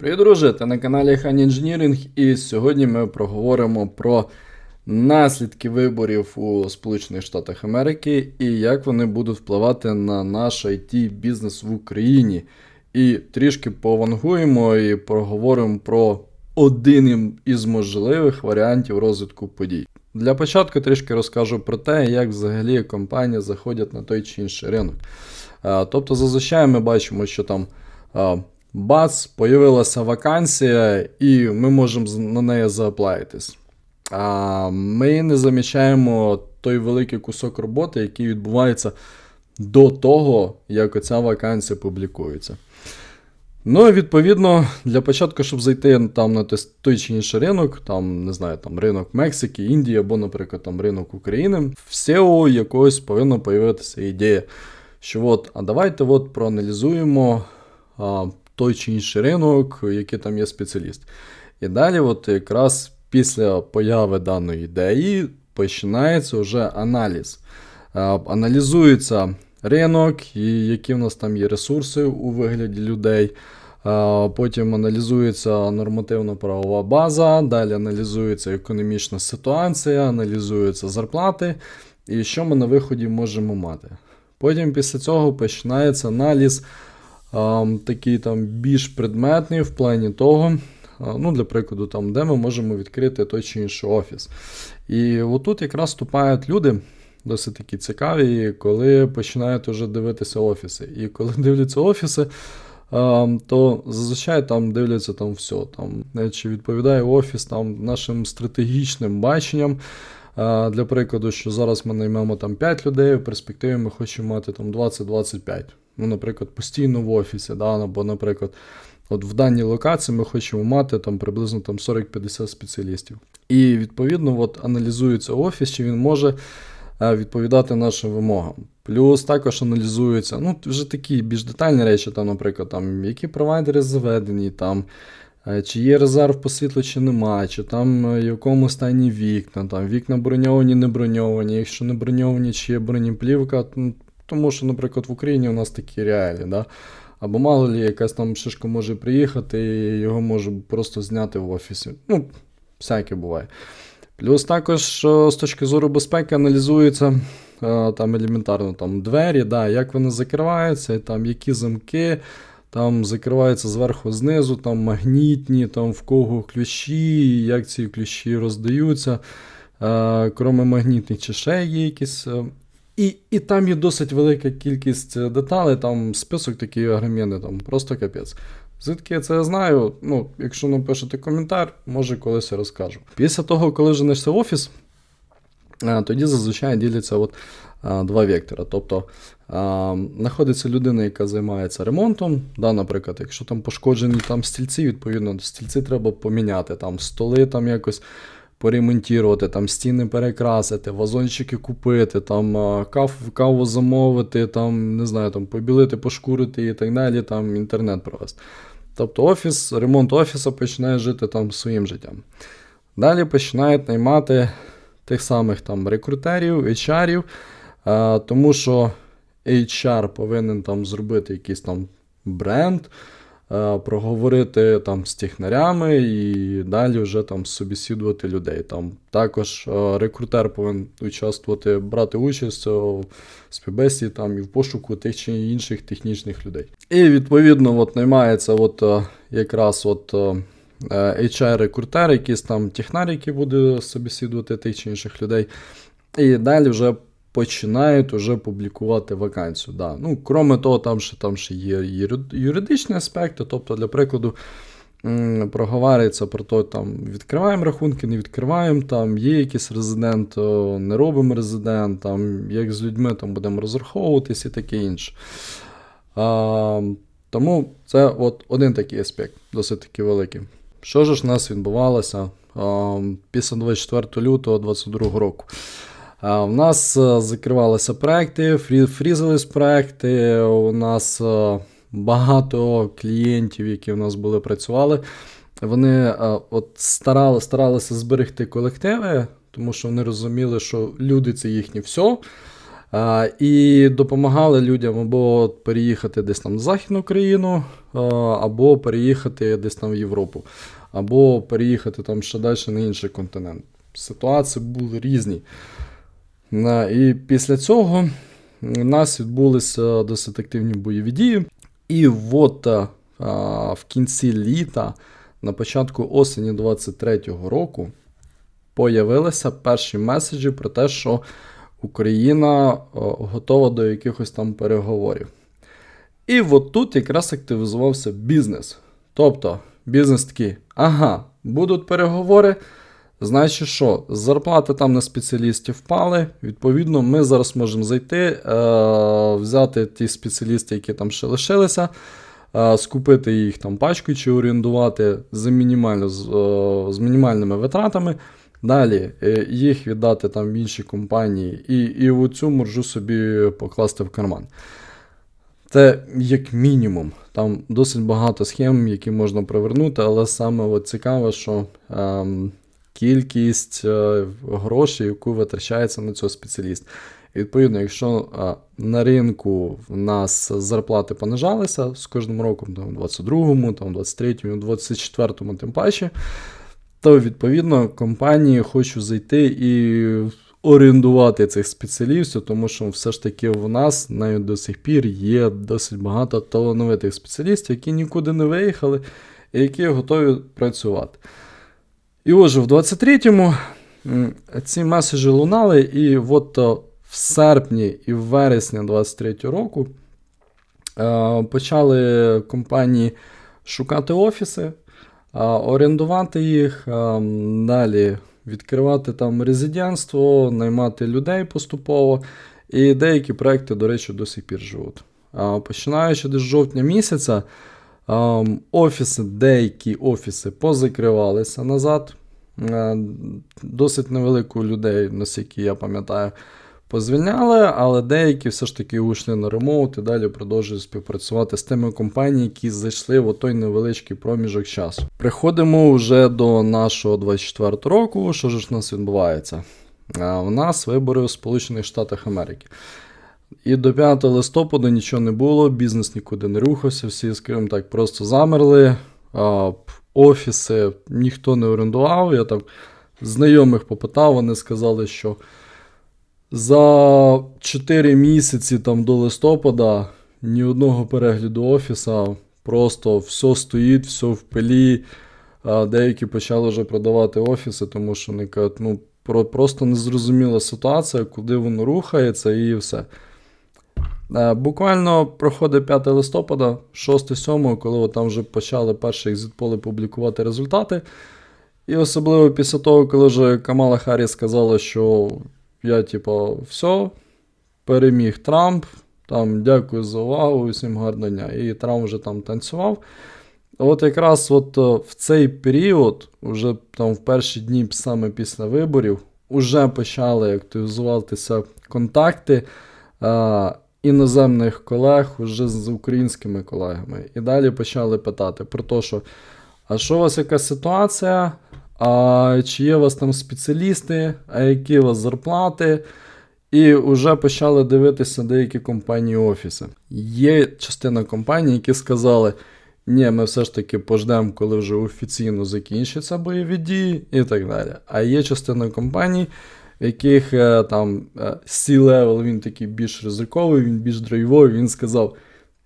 Привіт, друже! Ти на каналі Han Engineering і сьогодні ми проговоримо про наслідки виборів у Сполучених Штатах Америки і як вони будуть впливати на наш it бізнес в Україні. І трішки повангуємо і проговоримо про один із можливих варіантів розвитку подій. Для початку трішки розкажу про те, як взагалі компанії заходять на той чи інший ринок. Тобто, зазвичай ми бачимо, що там а, бац, появилася вакансія, і ми можемо на неї зааплаїтись. А ми не замічаємо той великий кусок роботи, який відбувається до того, як оця вакансія публікується. Ну, і відповідно, для початку, щоб зайти там на той чи інший ринок, там, не знаю, там ринок Мексики, Індії або, наприклад, там ринок України, в SEO якогось повинна появитися ідея, що от, а давайте от проаналізуємо а, той чи інший ринок, який там є спеціаліст. І далі, от якраз після появи даної ідеї, починається вже аналіз. Аналізується ринок, і які в нас там є ресурси у вигляді людей. Потім аналізується нормативно-правова база, далі аналізується економічна ситуація, аналізуються зарплати, і що ми на виході можемо мати. Потім після цього починається аналіз такий там більш предметний в плані того, ну, для прикладу, там, де ми можемо відкрити той чи інший офіс. І отут якраз вступають люди, досить такі цікаві, коли починають вже дивитися офіси. І коли дивляться офіси, то зазвичай там дивляться там все. Там, е, чи відповідає офіс там, нашим стратегічним баченням. Для прикладу, що зараз ми наймемо там 5 людей, в перспективі ми хочемо мати там 20-25. Ну, наприклад, постійно в офісі, да, або, наприклад, от в даній локації ми хочемо мати там приблизно там 40-50 спеціалістів. І відповідно от, аналізується офіс, чи він може е, відповідати нашим вимогам. Плюс також аналізуються ну, вже такі більш детальні речі, там, наприклад, там, які провайдери заведені, там, е, чи є резерв по світлу, чи немає, чи там е, в якому стані вікна, там, вікна броньовані, не броньовані, якщо не броньовані, чи є бронеплівка, ну, тому що, наприклад, в Україні у нас такі реалії, да? або мало лі, якась там шишка може приїхати, і його може просто зняти в офісі. Ну, всяке буває. Плюс також е, з точки зору безпеки аналізується е, там елементарно там, двері, да, як вони закриваються, там, які замки. Там закриваються зверху знизу, там магнітні, там в кого ключі, як ці ключі роздаються. Е, Кроме магнітних, чи ще є якісь. Е, І, і там є досить велика кількість е, деталей, там список такий огроменний, там просто капець. Звідки я це знаю? Ну, якщо напишете коментар, може колись я розкажу. Після того, коли вже знайшся офіс, тоді зазвичай діляться от, два вектора. Тобто знаходиться людина, яка займається ремонтом. Да, наприклад, якщо там пошкоджені там стільці, відповідно, стільці треба поміняти, там столи там якось поремонтувати, там стіни перекрасити, вазончики купити, там кав, каву замовити, там, не знаю, там побілити, пошкурити і так далі, там інтернет провести. Тобто офіс, ремонт офісу починає жити там своїм життям. Далі починають наймати тих самих там рекрутерів, HR, тому що HR повинен там зробити якийсь там бренд, проговорити там з технарями і далі вже там собісідувати людей. Там також рекрутер повинен участвувати, брати участь у співбесіді там і в пошуку тих чи інших технічних людей. І відповідно от наймається от, е, якраз от. е, е, HR-рекрутер, якийсь там технар, який буде собеседувати тих чи інших людей. І далі вже починають уже публікувати вакансію. Да. Ну, Кроме того, там ще, там ще є юридичні аспекти, тобто, для прикладу, м, проговорюється про те, там відкриваємо рахунки, не відкриваємо, там є якийсь резидент, не робимо резидент, там, як з людьми там будемо розраховуватись і таке інше. А, тому це от один такий аспект, досить таки великий. Що ж у нас відбувалося а, після 24 лютого 2022 року? У нас е, закривалися проекти, фрі, фрізились проекти. У нас е, багато клієнтів, які в нас були, працювали. Вони е, от старали, старалися зберегти колективи, тому що вони розуміли, що люди це їхнє все. І допомагали людям або переїхати десь там в Західну країну, або переїхати десь там в Європу, або переїхати там ще далі на інший континент. Ситуації були різні. І після цього у нас відбулися досить активні бойові дії. І от в кінці літа, на початку осені 23-го року, появилися перші меседжі про те, що Україна готова до якихось там переговорів. І от тут якраз активізувався бізнес. Тобто, бізнес такий, ага, будуть переговори. Значить, що зарплати там на спеціалістів впали. Відповідно, ми зараз можемо зайти, е, взяти ті спеціалісти, які там ще лишилися, е, скупити їх там пачку чи орендувати за мінімально, з, е, з мінімальними витратами. Далі е, їх віддати там в інші компанії і, і в цю моржу собі покласти в карман. Це як мінімум. Там досить багато схем, які можна провернути, але саме от цікаво, що ем, кількість е, грошей, яку витрачається на цього спеціаліст. І відповідно, якщо е, на ринку в нас зарплати понижалися з кожним роком, там, 22-му, там, 23-му, 24-му, тим паче, то відповідно компанії хочуть зайти і орендувати цих спеціалістів, тому що все ж таки в нас навіть до сих пір є досить багато талановитих спеціалістів, які нікуди не виїхали і які готові працювати. І отже, в 23-му ці меседжі лунали, і от е, в серпні і в вересні 23-го року е, почали компанії шукати офіси, е, орендувати їх, далі відкривати там резидентство, наймати людей поступово. І деякі проекти, до речі, до сих пір живуть. Починаючи з жовтня місяця, ем, офіси, деякі офіси позакривалися назад. Е, Досить невелику людей, наскільки я пам'ятаю, позвільняли, але деякі все ж таки ушли на ремоут і далі продовжують співпрацювати з тими компаніями, які зайшли в той невеличкий проміжок часу. Приходимо вже до нашого 24 року. Що ж у нас відбувається? Е, У нас вибори у Сполучених Штатах Америки. І до 5 листопада нічого не було, бізнес нікуди не рухався, всі, скажімо так, просто замерли. Офіси ніхто не орендував. Я там знайомих попитав, вони сказали, що за 4 місяці там, до листопада ні одного перегляду офіса, просто все стоїть, все в пилі. Деякі почали вже продавати офіси, тому що вони кажуть, ну, про- просто незрозуміла ситуація, куди воно рухається і все. Е, Буквально проходить 5 листопада, 6-7, коли там вже почали перші екзитполи публікувати результати. І особливо після того, коли вже Камала Харріс сказала, що я, типу, все, переміг Трамп, там дякую за увагу, всім гарного дня. І Трамп вже там танцював. От якраз от е, в цей період, вже там в перші дні саме після виборів, вже почали активізуватися контакти е, іноземних колег уже з українськими колегами. І далі почали питати про те, що а що у вас яка ситуація? А чи є у вас там спеціалісти, а які у вас зарплати? І вже почали дивитися деякі компанії офіси. Є частина компаній, які сказали: ні, ми все ж таки пождемо, коли вже офіційно закінчаться бойові дії, і так далі. А є частина компаній, в яких е, там е, C-level, він такий більш ризиковий, він більш драйвовий, він сказав: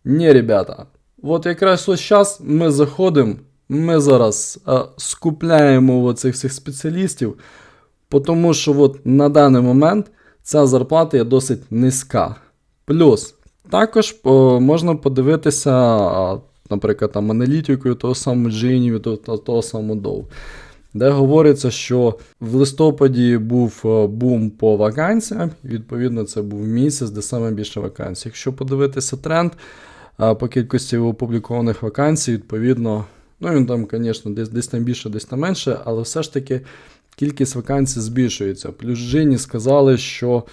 ні, ребята, от якраз ось час ми заходимо, ми зараз е, скупляємо оцих всіх спеціалістів, тому що от на даний момент ця зарплата є досить низька. Плюс, також о, можна подивитися, наприклад, там аналітикою того самого Джинів, того, того, самого Доу, де говориться, що в листопаді був е, бум по вакансіям, відповідно це був місяць, де саме більше вакансій. Якщо подивитися тренд по кількості опублікованих вакансій, відповідно, ну він там, звісно, десь, десь там більше, десь там менше, але все ж таки кількість вакансій збільшується. Плюс Джині сказали, що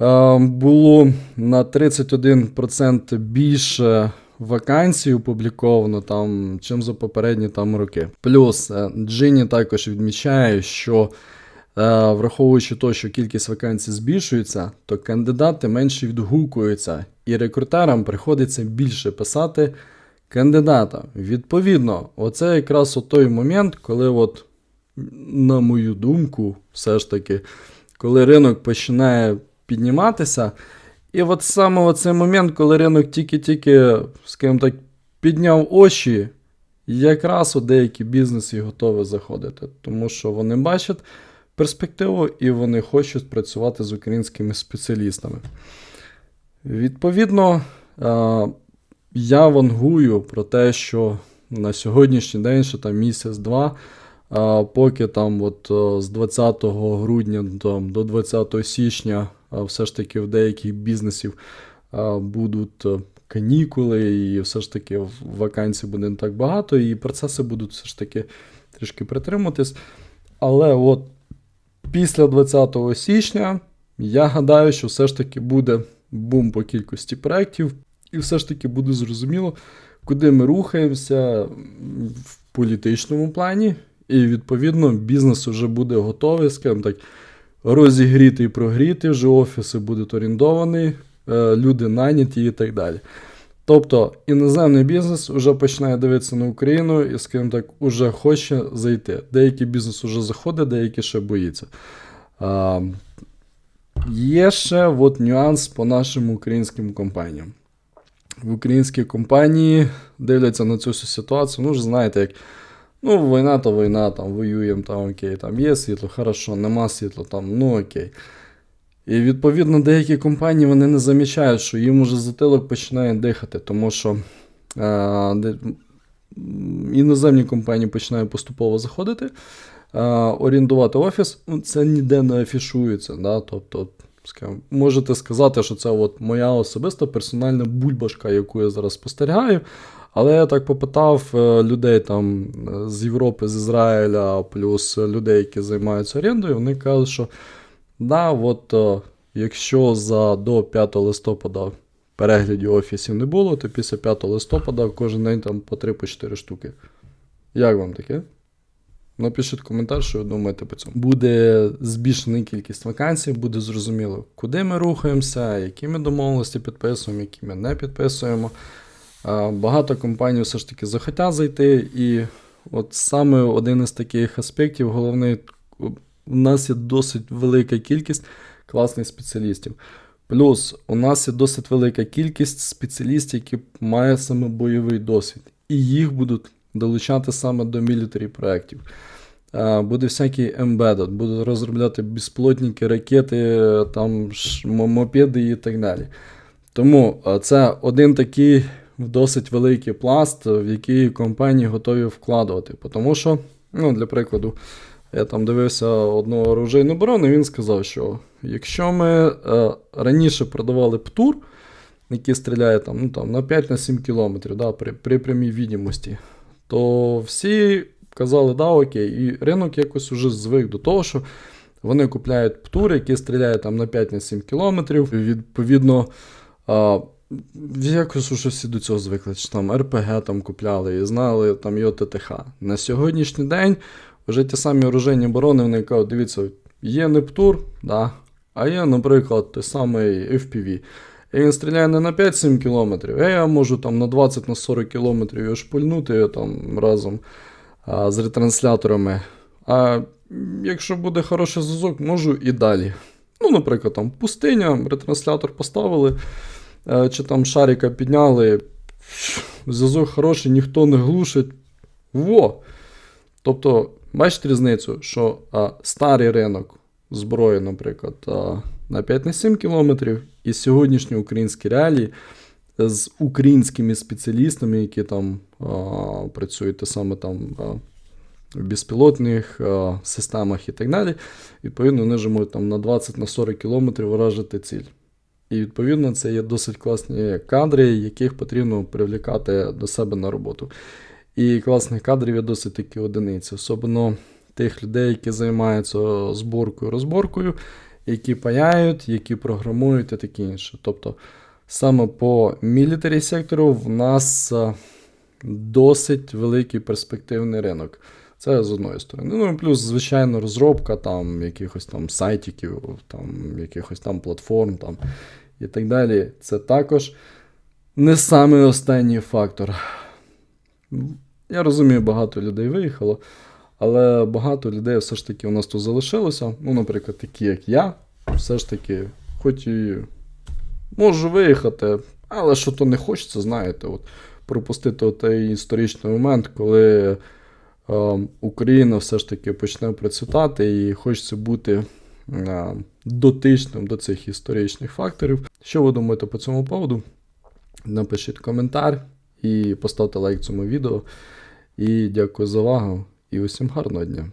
е, було на 31% більше вакансій опубліковано, там, чим за попередні там роки. Плюс е, Джині також відмічає, що Е, Враховуючи те, що кількість вакансій збільшується, то кандидати менше відгукуються, і рекрутерам приходиться більше писати кандидата. Відповідно, оце якраз от той момент, коли, от, на мою думку, все ж таки, коли ринок починає підніматися. І от саме оцей момент, коли ринок тільки-тільки, скажімо так, підняв очі, якраз у деякі бізнеси готові заходити, тому що вони бачать перспективу і вони хочуть працювати з українськими спеціалістами. Відповідно, е, я вангую про те, що на сьогоднішній день, ще там місяць-два, е, поки там от е, з 20 грудня там, до 20 січня все ж таки в деяких бізнесів будуть е, канікули, і все ж таки вакансій буде не так багато, і процеси будуть все ж таки трішки притримуватись. Але от після 20 січня я гадаю, що все ж таки буде бум по кількості проєктів, і все ж таки буде зрозуміло, куди ми рухаємося в політичному плані, і відповідно бізнес вже буде готовий, скажімо так, розігрітий і прогрітий, вже офіси будуть орендовані, е, люди найняті і так далі. Тобто іноземний бізнес вже починає дивитися на Україну і, скажімо так, уже хоче зайти. Деякий бізнес вже заходить, деякий ще боїться. А, є ще от нюанс по нашим українським компаніям. В українські компанії дивляться на цю ситуацію. Ну, ж знаєте, як ну, війна то війна, там воюємо, там окей, там є світло, хорошо, нема світла, там, ну окей. І відповідно деякі компанії вони не замічають, що їм уже затилок починає дихати, тому що е, де, іноземні компанії починають поступово заходити, е, орендувати офіс, ну, це ніде не афішується. Да? Тобто, можете сказати, що це от моя особиста персональна бульбашка, яку я зараз спостерігаю. Але я так попитав е, людей там е, з Європи, з Ізраїля, плюс людей, які займаються орендою, вони кажуть, що Да, от е, якщо за до 5 листопада переглядів офісів не було, то після 5 листопада кожен день там по 3-4 штуки. Як вам таке? Напишіть коментар, що ви думаєте по цьому. Буде збільшена кількість вакансій, буде зрозуміло, куди ми рухаємося, які ми домовленості підписуємо, які ми не підписуємо. Багато компаній все ж таки захотять зайти, і от саме один із таких аспектів, головний, у нас є досить велика кількість класних спеціалістів. Плюс у нас є досить велика кількість спеціалістів, які мають саме бойовий досвід, і їх будуть долучати саме до мілітарі проєктів. Буде всякий embedded, будуть розробляти безплотники, ракети, там мопеди і так далі. Тому це один такий досить великий пласт, в який компанії готові вкладувати. Тому що, ну, для прикладу, я там дивився одного оружейного барона, і він сказав, що якщо ми е, раніше продавали птур, який стріляє там, ну, там, на 5-7 кілометрів да, при, при прямій відомості, то всі казали, да, окей, і ринок якось уже звик до того, що вони купляють птур, який стріляє там на 5-7 кілометрів. І, Відповідно, а, якось уже всі до цього звикли. Чи там РПГ там купляли і знали там його ТТХ. На сьогоднішній день вже ті самі оружейні барони, вони кажуть, дивіться, є Нептур, да, а є, наприклад, той самий FPV. І він стріляє не на 5-7 кілометрів, а я можу там на 20-40 кілометрів його шпульнути там разом а, з ретрансляторами. А якщо буде хороший зв'язок, можу і далі. Ну, наприклад, там пустиня, ретранслятор поставили, чи там шарика підняли, зв'язок хороший, ніхто не глушить. Во! Тобто, бачите різницю, що а, старий ринок зброї, наприклад, а, на 5-7 кілометрів, і сьогоднішні українські реалії з українськими спеціалістами, які там а, працюють саме там а, в безпілотних а, системах і так далі, відповідно, вони вже можуть там на 20-40 кілометрів вражити ціль. І відповідно це є досить класні кадри, яких потрібно привлікати до себе на роботу. І класних кадрів є досить такі одиниці, особливо тих людей, які займаються зборкою, розборкою, які паяють, які програмують і таке інше. Тобто, саме по мілітарі сектору в нас досить великий перспективний ринок. Це з одної сторони. Ну плюс, звичайно, розробка там якихось там сайтиків, там якихось там платформ там, і так далі. Це також не самий останній фактор. Я розумію, багато людей виїхало, але багато людей все ж таки у нас тут залишилося. Ну, наприклад, такі, як я, все ж таки, хоч і можу виїхати, але що то не хочеться, знаєте, от, пропустити той історичний момент, коли Україна все ж таки почне процвітати і хочеться бути е, дотичним до цих історичних факторів. Що ви думаєте по цьому поводу? Напишіть коментар і поставте лайк цьому відео. І дякую за увагу. І усім гарного дня!